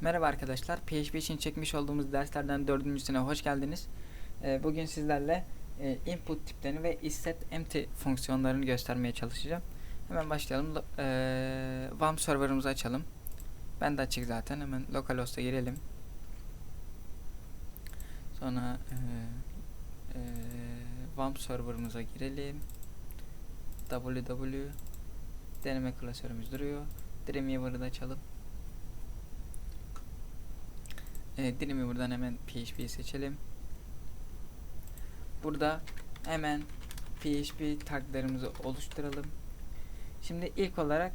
Merhaba arkadaşlar. PHP için çekmiş olduğumuz derslerden dördüncüsüne hoş geldiniz. Ee, bugün sizlerle e, input tiplerini ve isset empty fonksiyonlarını göstermeye çalışacağım. Hemen başlayalım. Eee, WAM serverımızı açalım. Ben de açık zaten. Hemen localhost'a girelim. Sonra eee, WAM serverımıza girelim. www deneme klasörümüz duruyor. Dreamweaver'ı da açalım. Evet, Dreamweaver'dan hemen PHP'yi seçelim. Burada hemen PHP taglarımızı oluşturalım. Şimdi ilk olarak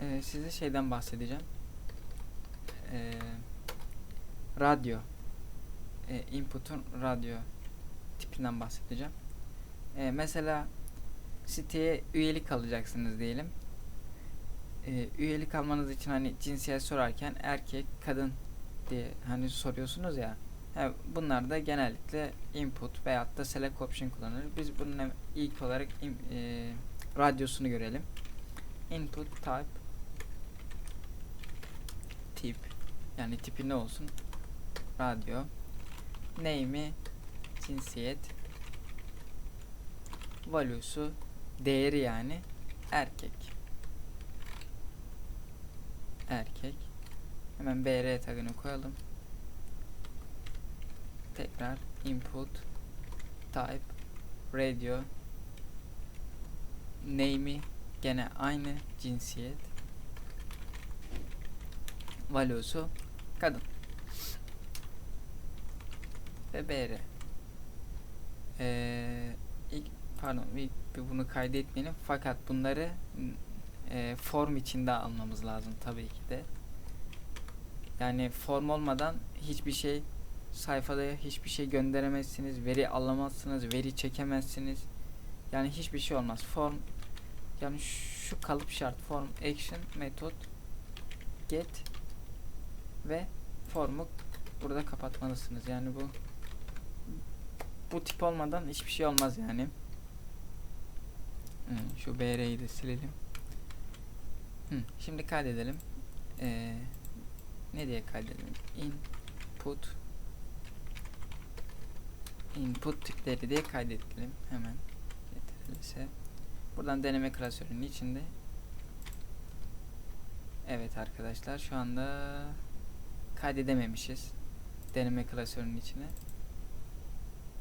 e, size şeyden bahsedeceğim. E, radyo. E, input'un radyo tipinden bahsedeceğim. E, mesela siteye üyelik alacaksınız diyelim. E, üyelik almanız için hani cinsiyet sorarken erkek, kadın diye hani soruyorsunuz ya. Ha, bunlar da genellikle input veyahut da select option kullanılır. Biz bunun ilk olarak im- e, radyosunu görelim. Input type tip yani tipi ne olsun? Radyo. Name'i cinsiyet. Value'su değeri yani erkek. Erkek. Hemen BR tagını koyalım. Tekrar input type radio. Name'i gene aynı cinsiyet. Value'su kadın. Ve BR ee, ilk pardon ilk bunu kaydetmeyelim. Fakat bunları e, form içinde almamız lazım tabii ki de yani form olmadan hiçbir şey sayfada hiçbir şey gönderemezsiniz, veri alamazsınız, veri çekemezsiniz. Yani hiçbir şey olmaz. Form yani şu kalıp şart. Form action method get ve formu burada kapatmalısınız. Yani bu bu tip olmadan hiçbir şey olmaz yani. Şu BR'yi de silelim. Şimdi kaydedelim. Ee, ne diye kaydedelim? Input input tipleri diye kaydedelim hemen getirilirse. Buradan deneme klasörünün içinde Evet arkadaşlar şu anda kaydedememişiz deneme klasörünün içine.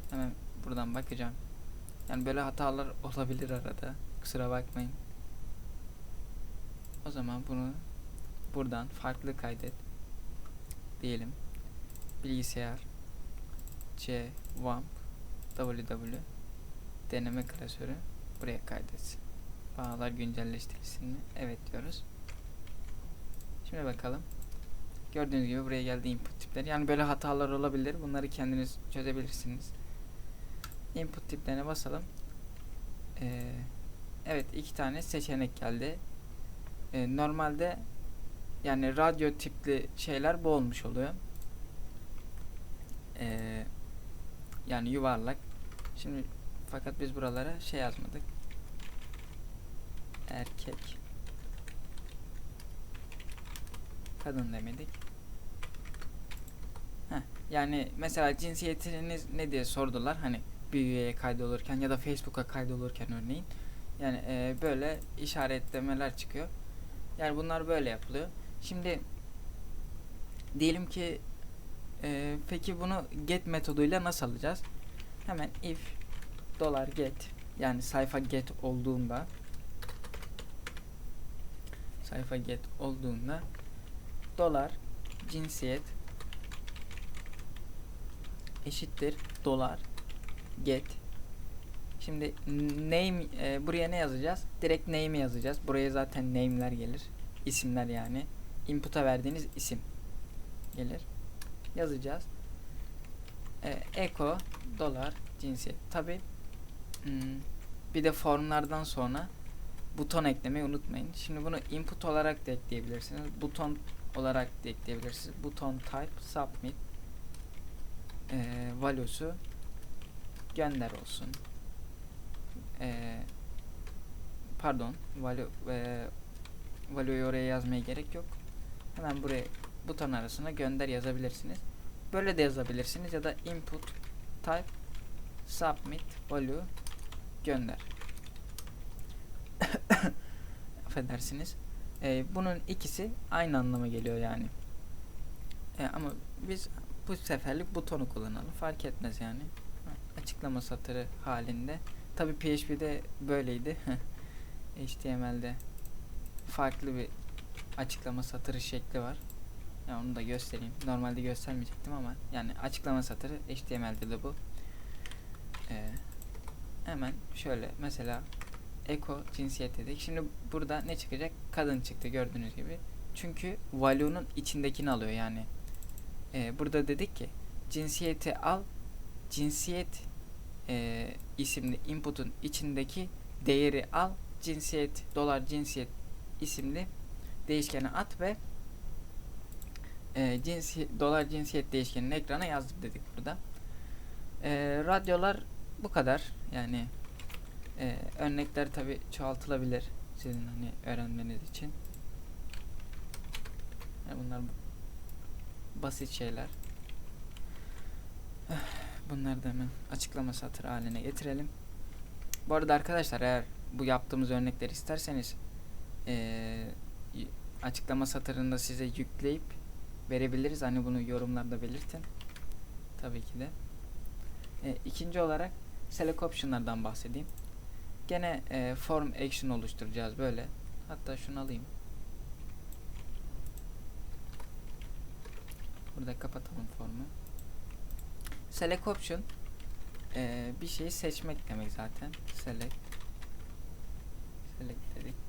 Hemen buradan bakacağım. Yani böyle hatalar olabilir arada. Kusura bakmayın. O zaman bunu buradan farklı kaydet diyelim. Bilgisayar C WAMP WW deneme klasörü buraya kaydetsin. Bağlar güncelleştirilsin mi? Evet diyoruz. Şimdi bakalım. Gördüğünüz gibi buraya geldi input tipleri. Yani böyle hatalar olabilir. Bunları kendiniz çözebilirsiniz. Input tiplerine basalım. Ee, evet iki tane seçenek geldi. Ee, normalde yani radyo tipli şeyler bu olmuş oluyor. Ee, yani yuvarlak. Şimdi fakat biz buralara şey yazmadık. Erkek. Kadın demedik. Heh, yani mesela cinsiyetiniz ne diye sordular hani bir üyeye kaydolurken ya da Facebook'a kaydolurken örneğin. Yani e, böyle işaretlemeler çıkıyor. Yani bunlar böyle yapılıyor. Şimdi diyelim ki e, peki bunu get metoduyla nasıl alacağız? Hemen if dolar get yani sayfa get olduğunda sayfa get olduğunda dolar cinsiyet eşittir dolar get şimdi name e, buraya ne yazacağız? Direkt name yazacağız. Buraya zaten name'ler gelir. isimler yani. Input'a verdiğiniz isim gelir. Yazacağız. E, echo dolar cinsiyet. Tabi bir de formlardan sonra buton eklemeyi unutmayın. Şimdi bunu input olarak da ekleyebilirsiniz. Buton olarak da ekleyebilirsiniz. Buton type submit e, value'su gönder olsun. E, pardon value e, value'yu oraya yazmaya gerek yok. Hemen buraya buton arasına gönder yazabilirsiniz. Böyle de yazabilirsiniz ya da input type submit value gönder. Affedersiniz. Ee, bunun ikisi aynı anlama geliyor yani. Ee, ama biz bu seferlik butonu kullanalım. Fark etmez yani. Açıklama satırı halinde. Tabi PHP'de böyleydi. HTML'de farklı bir açıklama satırı şekli var. Ya onu da göstereyim. Normalde göstermeyecektim ama yani açıklama satırı HTML'de de bu. Ee, hemen şöyle mesela eko cinsiyet dedik. Şimdi burada ne çıkacak? Kadın çıktı gördüğünüz gibi. Çünkü value'nun içindekini alıyor yani. Ee, burada dedik ki cinsiyeti al cinsiyet e, isimli input'un içindeki değeri al cinsiyet dolar cinsiyet isimli değişkeni at ve e, cinsi, dolar cinsiyet değişkenini ekrana yazdık dedik burada. E, radyolar bu kadar. Yani e, örnekler tabi çoğaltılabilir sizin hani öğrenmeniz için. Yani bunlar basit şeyler. Bunları da hemen açıklama satır haline getirelim. Bu arada arkadaşlar eğer bu yaptığımız örnekleri isterseniz ee, açıklama satırında size yükleyip verebiliriz. Hani bunu yorumlarda belirtin. Tabii ki de. E, ikinci olarak select option'lardan bahsedeyim. Gene e, form action oluşturacağız böyle. Hatta şunu alayım. Burada kapatalım formu. Select option e, bir şeyi seçmek demek zaten. Select select dedik.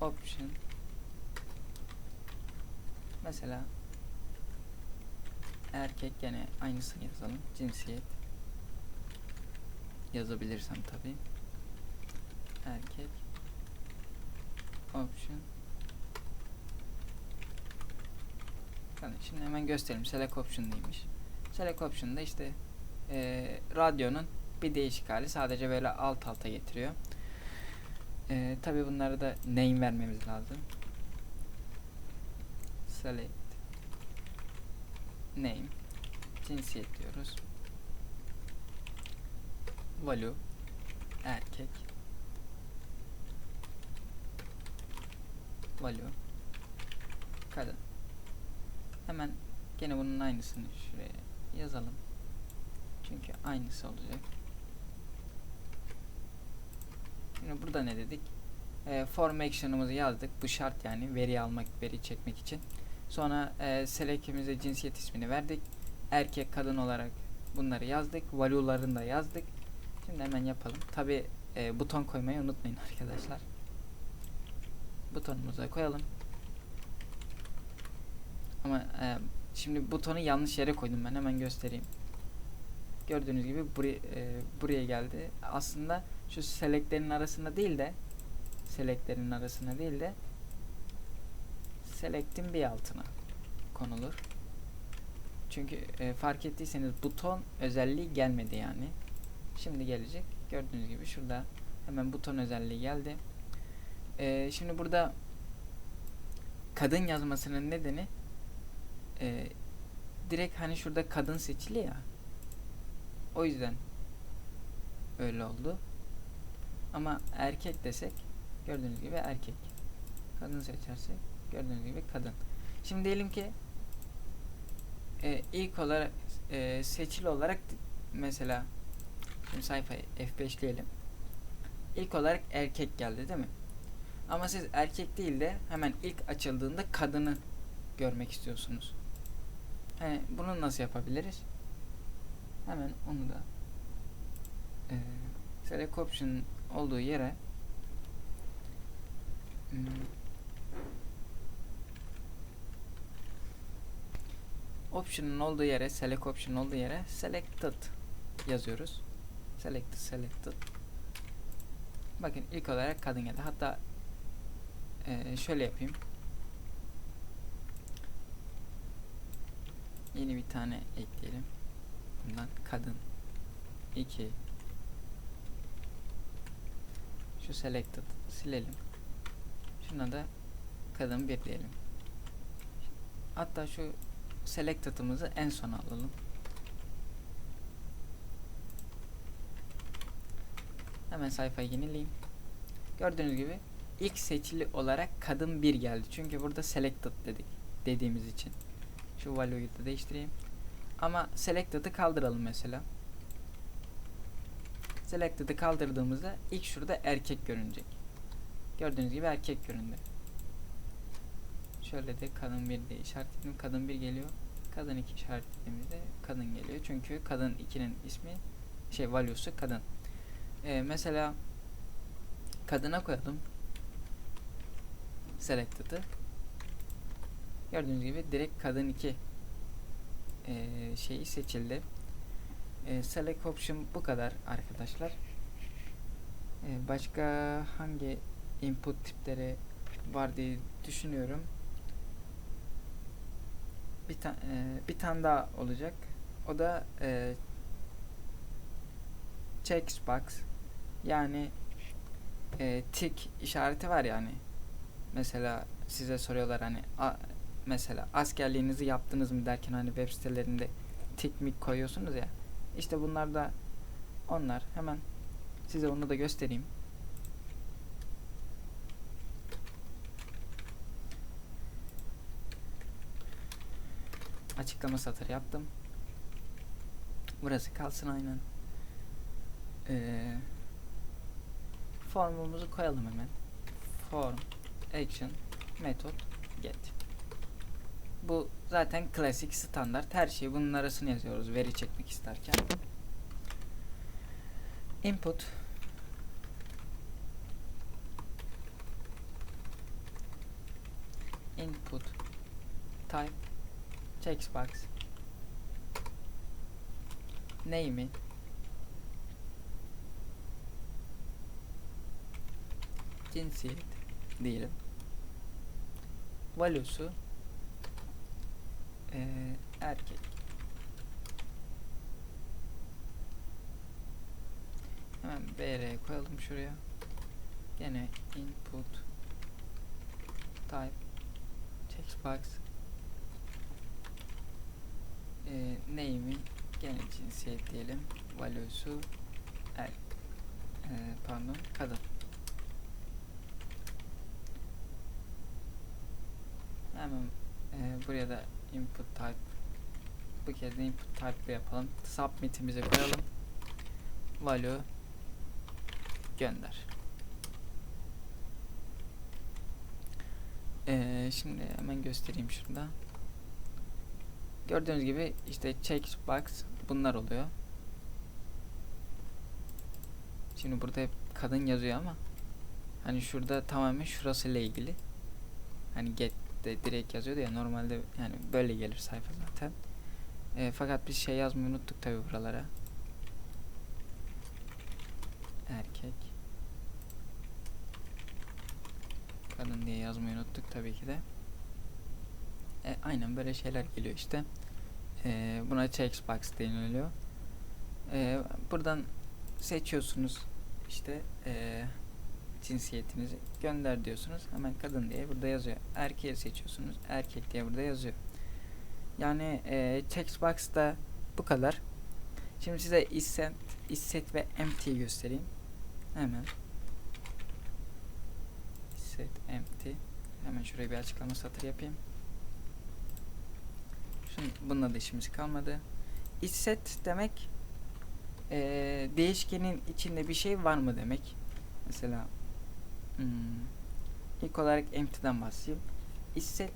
Option mesela erkek gene aynısını yazalım. Cinsiyet yazabilirsem tabi. Erkek option Bakın şimdi hemen göstereyim. Select option neymiş. Select option'da işte e, radyonun bir değişik hali sadece böyle alt alta getiriyor. E, tabi bunları da name vermemiz lazım. Select. Name. Cinsiyet diyoruz. Value. Erkek. Value. Kadın. Hemen gene bunun aynısını şuraya yazalım. Çünkü aynısı olacak şimdi burada ne dedik e, form action'ımızı yazdık bu şart yani veri almak veri çekmek için sonra e, select'imize cinsiyet ismini verdik erkek kadın olarak bunları yazdık value'larını da yazdık Şimdi hemen yapalım. Tabi e, buton koymayı unutmayın arkadaşlar. Butonumuzu da koyalım. Ama e, şimdi butonu yanlış yere koydum ben hemen göstereyim. Gördüğünüz gibi buraya, e, buraya geldi. Aslında şu selectlerin arasında değil de selectlerin arasında değil de select'in bir altına konulur. Çünkü e, fark ettiyseniz buton özelliği gelmedi yani. Şimdi gelecek. Gördüğünüz gibi şurada hemen buton özelliği geldi. Ee, şimdi burada kadın yazmasının nedeni e, direkt hani şurada kadın seçili ya. O yüzden öyle oldu. Ama erkek desek gördüğünüz gibi erkek. Kadın seçersek gördüğünüz gibi kadın. Şimdi diyelim ki e, ilk olarak e, seçili olarak mesela Şimdi sayfayı F5 diyelim. İlk olarak erkek geldi değil mi? Ama siz erkek değil de hemen ilk açıldığında kadını görmek istiyorsunuz. Hani bunu nasıl yapabiliriz? Hemen onu da e, select option olduğu yere hmm, option'un olduğu yere select option olduğu yere selected yazıyoruz. Selected, selected. Bakın ilk olarak kadın geldi. Hatta e, şöyle yapayım. Yeni bir tane ekleyelim. Bundan kadın 2 Şu selected silelim. Şuna da kadın bir diyelim. Hatta şu selected'ımızı en sona alalım. Hemen sayfayı yenileyim. Gördüğünüz gibi ilk seçili olarak kadın bir geldi. Çünkü burada selected dedik dediğimiz için. Şu value'yu da değiştireyim. Ama selected'ı kaldıralım mesela. Selected'ı kaldırdığımızda ilk şurada erkek görünecek. Gördüğünüz gibi erkek göründü. Şöyle de kadın bir de işaretledim. Kadın bir geliyor. Kadın iki işaretlediğimizde kadın geliyor. Çünkü kadın 2'nin ismi şey value'su kadın. Ee, mesela kadına koyalım. Selected'ı. Gördüğünüz gibi direkt kadın 2 ee, şeyi seçildi. Ee, select option bu kadar arkadaşlar. Ee, başka hangi input tipleri var diye düşünüyorum. Bir, ta e, bir tane daha olacak. O da e, checkbox yani e, tik işareti var yani. Mesela size soruyorlar hani a, mesela askerliğinizi yaptınız mı derken hani web sitelerinde tik mi koyuyorsunuz ya. İşte bunlar da onlar. Hemen size onu da göstereyim. Açıklama satırı yaptım. Burası kalsın aynen. Ee, formumuzu koyalım hemen. Form, action, method, get. Bu zaten klasik standart. Her şeyi bunun arasına yazıyoruz veri çekmek isterken. Input. İnput. Type. Checkbox name'i cinsiyet diyelim. Value'su eee, erkek. Hemen br koyalım şuraya. Gene input type checkbox e, name'i gene cinsiyet diyelim. Value'su er, e, pardon kadın. Hemen e, buraya da input type. Bu kez de input type yapalım. Submit'imizi koyalım. Value gönder. E, şimdi hemen göstereyim şurada. Gördüğünüz gibi işte checkbox bunlar oluyor. Şimdi burada hep kadın yazıyor ama hani şurada tamamen şurası ile ilgili. Hani get de direkt yazıyordu ya normalde yani böyle gelir sayfa zaten. E, fakat biz şey yazmayı unuttuk tabi buralara. Erkek. Kadın diye yazmayı unuttuk tabii ki de. E, aynen böyle şeyler geliyor işte. E, buna checkbox deniliyor. E, buradan seçiyorsunuz işte e, cinsiyetinizi gönder diyorsunuz. Hemen kadın diye burada yazıyor. Erkeği seçiyorsunuz. Erkek diye burada yazıyor. Yani e, checkbox da bu kadar. Şimdi size isset, isset ve empty göstereyim. Hemen. Isset empty. Hemen şuraya bir açıklama satır yapayım. Şimdi bununla da işimiz kalmadı. İç set demek e, değişkenin içinde bir şey var mı demek. Mesela hmm, ilk olarak empty'den bahsedeyim. İç set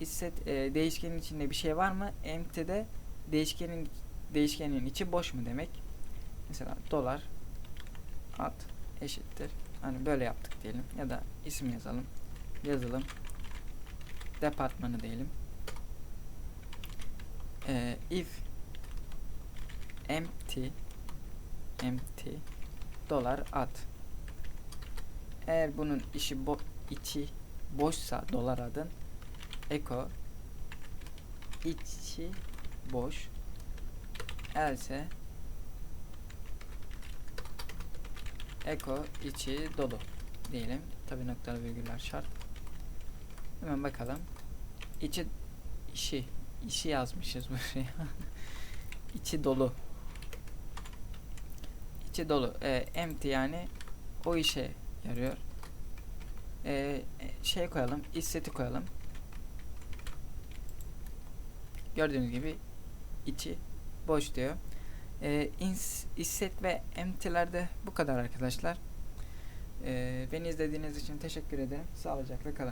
iç set e, değişkenin içinde bir şey var mı? Empty'de değişkenin değişkenin içi boş mu demek. Mesela dolar at eşittir. Hani böyle yaptık diyelim ya da isim yazalım. Yazılım departmanı diyelim e, if empty empty dolar at eğer bunun işi bo içi boşsa dolar adın echo içi boş else echo içi dolu diyelim tabi noktalı virgüller şart Hemen bakalım. İçi işi işi yazmışız buraya. İçi dolu. İçi dolu. Ee, empty yani o işe yarıyor. Ee, şey koyalım. seti koyalım. Gördüğünüz gibi içi boş diyor. Ee, ins, isset ve empty'lerde bu kadar arkadaşlar. Ee, beni izlediğiniz için teşekkür ederim. Sağlıcakla kalın.